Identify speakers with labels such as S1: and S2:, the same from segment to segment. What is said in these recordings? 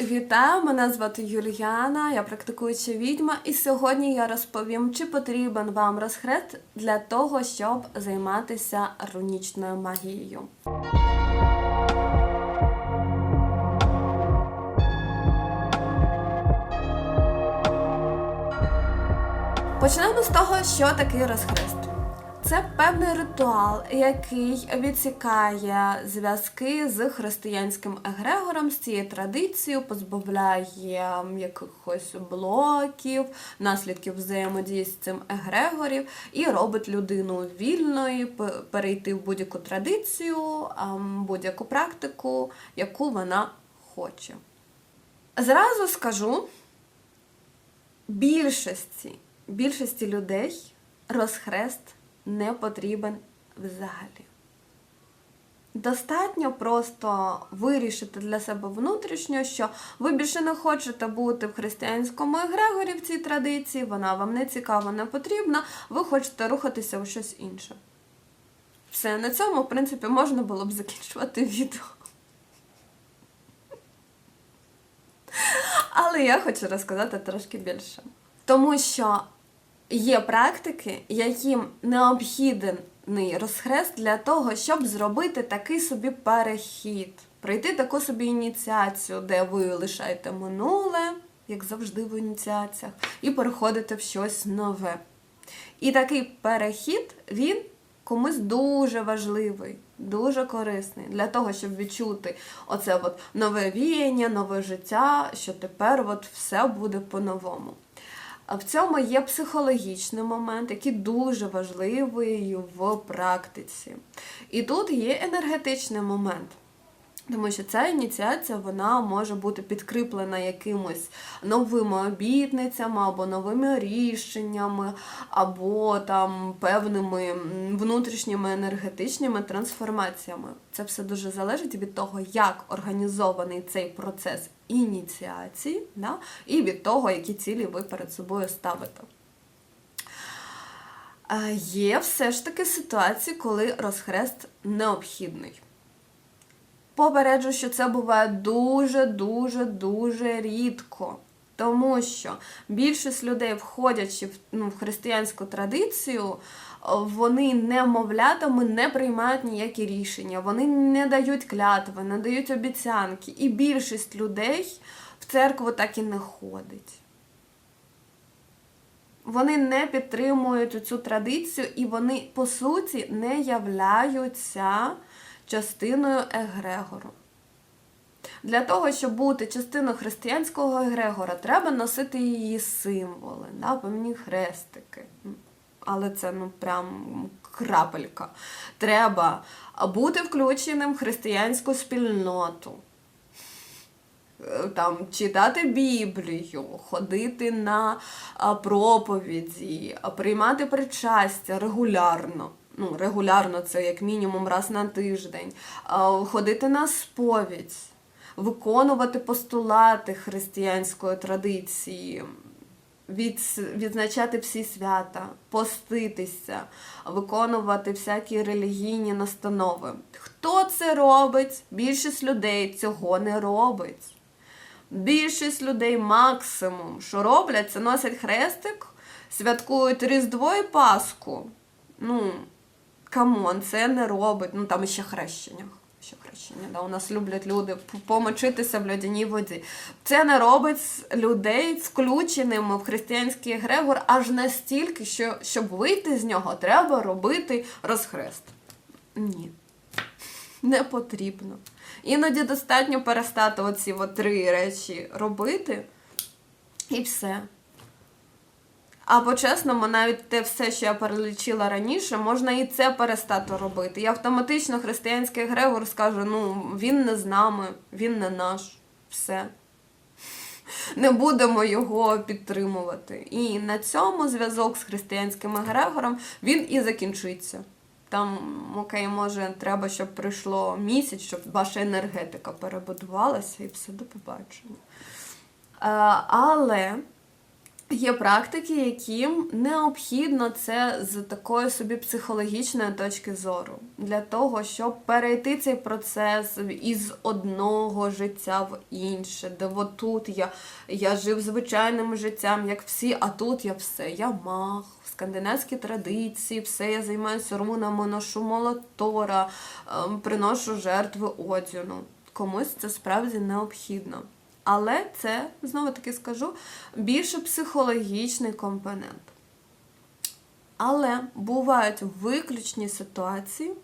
S1: Вітаю, мене звати Юліана, я практикуюча відьма, і сьогодні я розповім, чи потрібен вам розхрест для того, щоб займатися рунічною магією. Почнемо з того, що такий розхрест. Це певний ритуал, який відсікає зв'язки з християнським егрегором, з цією традицією, позбавляє якихось блоків, наслідків взаємодії з цим егрегорів і робить людину вільною перейти в будь-яку традицію, будь-яку практику, яку вона хоче. Зразу скажу, більшості, більшості людей розхрест не потрібен взагалі. Достатньо просто вирішити для себе внутрішньо, що ви більше не хочете бути в християнському егрегорі в цій традиції, вона вам не цікава, не потрібна, ви хочете рухатися у щось інше. Все, на цьому, в принципі, можна було б закінчувати відео. Але я хочу розказати трошки більше. Тому що є практики, яким необхідний розхрест для того, щоб зробити такий собі перехід, пройти таку собі ініціацію, де ви лишаєте минуле, як завжди в ініціаціях, і переходите в щось нове. І такий перехід, він комусь дуже важливий, дуже корисний для того, щоб відчути оце от нове віяння, нове життя, що тепер от все буде по-новому. В цьому є психологічний момент, який дуже важливий в практиці. І тут є енергетичний момент. Тому що ця ініціація вона може бути підкріплена якимось новими обітницями, або новими рішеннями, або там певними внутрішніми енергетичними трансформаціями. Це все дуже залежить від того, як організований цей процес ініціації, да, і від того, які цілі ви перед собою ставите. Е, Є все ж таки ситуації, коли розхрест необхідний. Попереджу, що це буває дуже, дуже, дуже рідко. Тому що більшість людей, входячи в, ну, в християнську традицію, вони немовлятами не приймають ніякі рішення, вони не дають клятви, не дають обіцянки. І більшість людей в церкву так і не ходить. Вони не підтримують цю традицію, і вони, по суті, не являються частиною егрегору. Для того, щоб бути частиною християнського егрегора, треба носити її символи, да, певні хрестики. Але це ну прям крапелька. Треба бути включеним в християнську спільноту. Там читати Біблію, ходити на проповіді, приймати причастя регулярно. Ну, регулярно це як мінімум раз на тиждень, ходити на сповідь, виконувати постулати християнської традиції, від, відзначати всі свята, поститися, виконувати всякі релігійні настанови. Хто це робить? Більшість людей цього не робить. Більшість людей максимум, що роблять, це носять хрестик, святкують Різдво і Пасху. Ну, камон, це не робить. Ну там ще хрещення. Ще хрещення, да, у нас люблять люди помочитися в льодяній воді. Це не робить людей включеними в християнський егрегор аж настільки, що щоб вийти з нього, треба робити розхрест. Ні не потрібно. Іноді достатньо перестати оці три речі робити, і все. А по-чесному, навіть те все, що я перелічила раніше, можна і це перестати робити. І автоматично християнський Грегор скаже: ну, він не з нами, він не наш. Все. Не будемо його підтримувати. І на цьому зв'язок з християнським Егрегором він і закінчиться. Там, окей, може, треба, щоб пройшло місяць, щоб ваша енергетика перебудувалася і все до побачення. Е, але Є практики, яким необхідно це з такої собі психологічної точки зору, для того, щоб перейти цей процес із одного життя в інше, де от тут я, я жив звичайним життям, як всі, а тут я все, я мах, скандинавські традиції, все, я займаюся рунами, ношу молотора, ем, приношу жертви одягу. Комусь це справді необхідно. Але це, знову таки скажу, більше психологічний компонент. Але бувають виключні ситуації,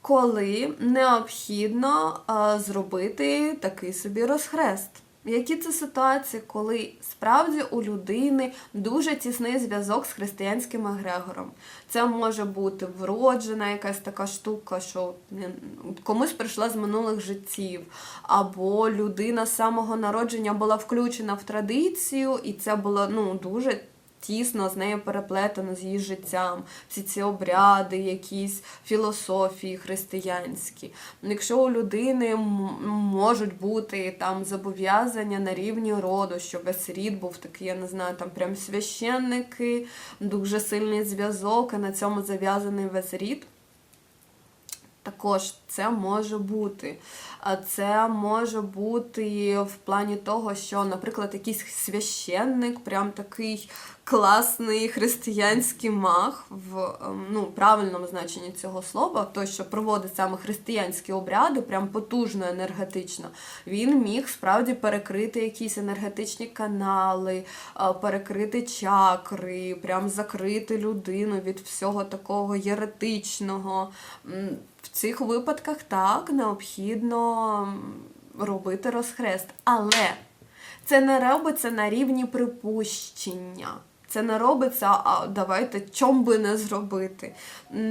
S1: коли необхідно зробити такий собі розхрест. Які це ситуації, коли справді у людини дуже тісний зв'язок з християнським егрегором? Це може бути вроджена якась така штука, що комусь прийшла з минулих життів, або людина з самого народження була включена в традицію, і це було ну, дуже тісно з нею переплетено з її життям, всі ці обряди, якісь філософії християнські. Якщо у людини можуть бути там зобов'язання на рівні роду, що весь рід був такий, я не знаю, там прям священники, дуже сильний зв'язок, і на цьому зав'язаний весь рід. Також це може бути. Це може бути в плані того, що, наприклад, якийсь священник, прям такий класний християнський мах в ем, ну, правильному значенні цього слова, той, що проводить саме християнські обряди, прям потужно енергетично, він міг справді перекрити якісь енергетичні канали, е, перекрити чакри, прям закрити людину від всього такого єретичного. В цих випадках так необхідно робити розхрест. Але це не робиться на рівні припущення. Це не робиться, а давайте чом би не зробити.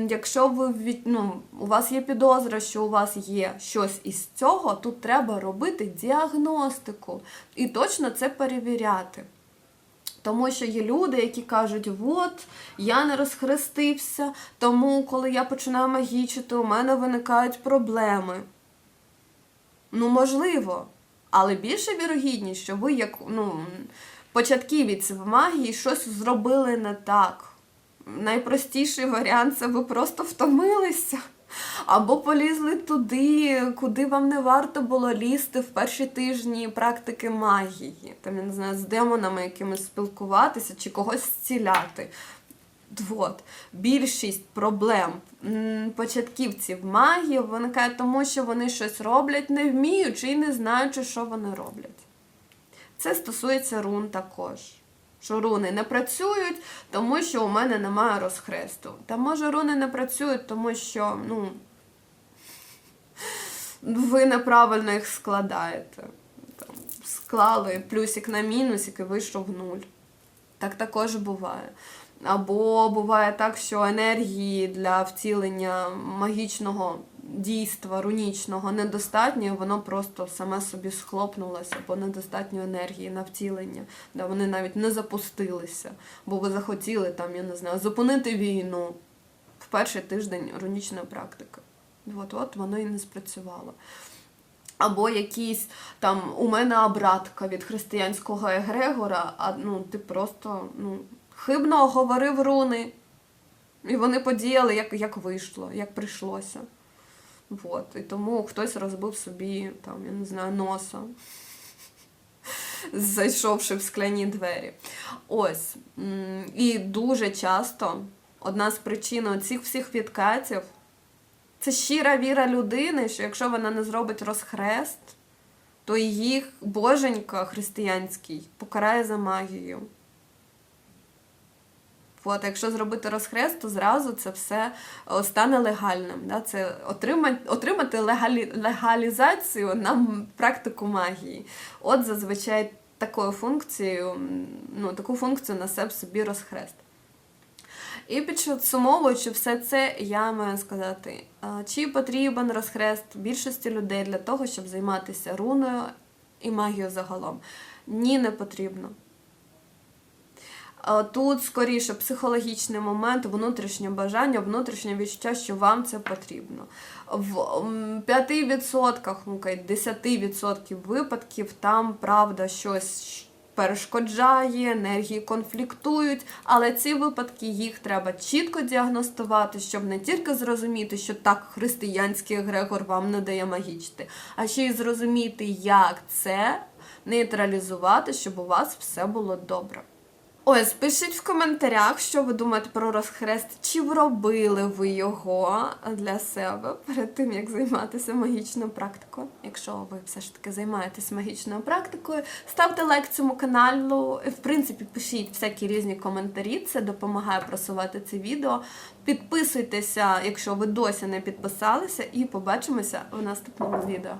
S1: Якщо ви ну, у вас є підозра, що у вас є щось із цього, тут треба робити діагностику і точно це перевіряти. Тому що є люди, які кажуть, от я не розхрестився, тому коли я починаю магічити, у мене виникають проблеми. Ну, можливо. Але більше вірогідність, що ви, як ну, початківець в магії, щось зробили не так. Найпростіший варіант це ви просто втомилися. Або полізли туди, куди вам не варто було лізти в перші тижні практики магії. Там, я не знаю, з демонами якимось спілкуватися чи когось зціляти. От. Більшість проблем початківців магії виникає тому, що вони щось роблять, не вміючи і не знаючи, що вони роблять. Це стосується рун також. Що руни не працюють, тому що у мене немає розхресту. Та може руни не працюють, тому що ну, ви неправильно їх складаєте. Там, склали плюсик на мінусик і вийшов нуль. Так також буває. Або буває так, що енергії для втілення магічного дійства рунічного недостатньо, воно просто саме собі схлопнулося, бо недостатньо енергії на втілення, де вони навіть не запустилися, бо ви захотіли там, я не знаю, зупинити війну в перший тиждень рунічної практики. От-от воно і не спрацювало. Або якісь там у мене обратка від християнського егрегора, а ну ти просто ну, хибно оговорив руни. І вони подіяли, як, як вийшло, як прийшлося. От. І тому хтось розбив собі, там, я не знаю, носа, зайшовши в скляні двері. Ось. І дуже часто одна з причин цих всіх відкатів це щира віра людини, що якщо вона не зробить розхрест, то їх боженька християнський покарає за магію. От, якщо зробити розхрест, то зразу це все е, стане легальним. Да? Це отримати, отримати легалі, легалізацію на практику магії. От зазвичай такою функцією, ну, таку функцію несе в собі розхрест. І підсумовуючи все це, я маю сказати, чи потрібен розхрест більшості людей для того, щоб займатися руною і магією загалом? Ні, не потрібно. Тут скоріше психологічний момент, внутрішнє бажання, внутрішнє відчуття, що вам це потрібно. В 5%, ну, 10% випадків там правда щось перешкоджає, енергії конфліктують, але ці випадки їх треба чітко діагностувати, щоб не тільки зрозуміти, що так християнський егрегор вам не дає магічити, а ще й зрозуміти, як це нейтралізувати, щоб у вас все було добре. Ось, пишіть в коментарях, що ви думаєте про розхрест, чи робили ви його для себе перед тим, як займатися магічною практикою. Якщо ви все ж таки займаєтесь магічною практикою, ставте лайк цьому каналу. В принципі, пишіть всякі різні коментарі, це допомагає просувати це відео. Підписуйтеся, якщо ви досі не підписалися, і побачимося в наступному відео.